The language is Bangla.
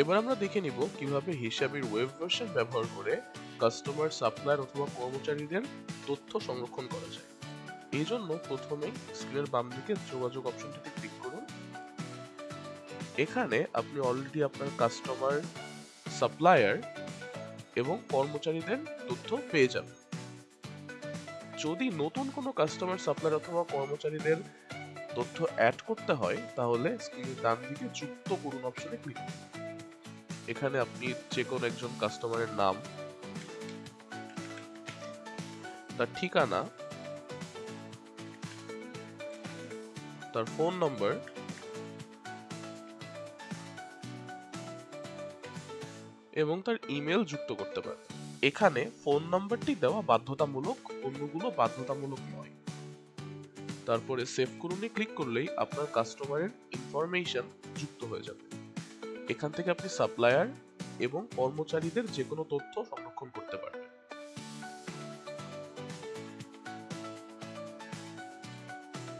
এবার আমরা দেখে নিব কীভাবে হিসাবের ওয়েব ভার্সন ব্যবহার করে কাস্টমার, সাপ্লায়ার অথবা কর্মচারীদের তথ্য সংরক্ষণ করা যায়। এই জন্য প্রথমে স্ক্রিনের বাম দিকে যোগাযোগ অপশনটিতে ক্লিক করুন। এখানে আপনি অলরেডি আপনার কাস্টমার সাপ্লায়ার এবং কর্মচারীদের তথ্য পেয়ে যাবেন। যদি নতুন কোনো কাস্টমার সাপ্লায়ার অথবা কর্মচারীদের তথ্য অ্যাড করতে হয়, তাহলে স্ক্রিনের ডান দিকে যুক্ত করুন অপশনে ক্লিক করুন। এখানে আপনি যে কোনো একজন কাস্টমারের নাম, তার ঠিকানা, তার ফোন নম্বর এবং তার ইমেল যুক্ত করতে পারে এখানে ফোন নাম্বারটি দেওয়া বাধ্যতামূলক, অন্যগুলো বাধ্যতামূলক নয়। তারপরে সেভ করুনে ক্লিক করলেই আপনার কাস্টমারের ইনফরমেশন যুক্ত হয়ে যাবে। এখান থেকে আপনি সাপ্লায়ার এবং কর্মচারীদের যে কোনো তথ্য সংরক্ষণ করতে পারবেন।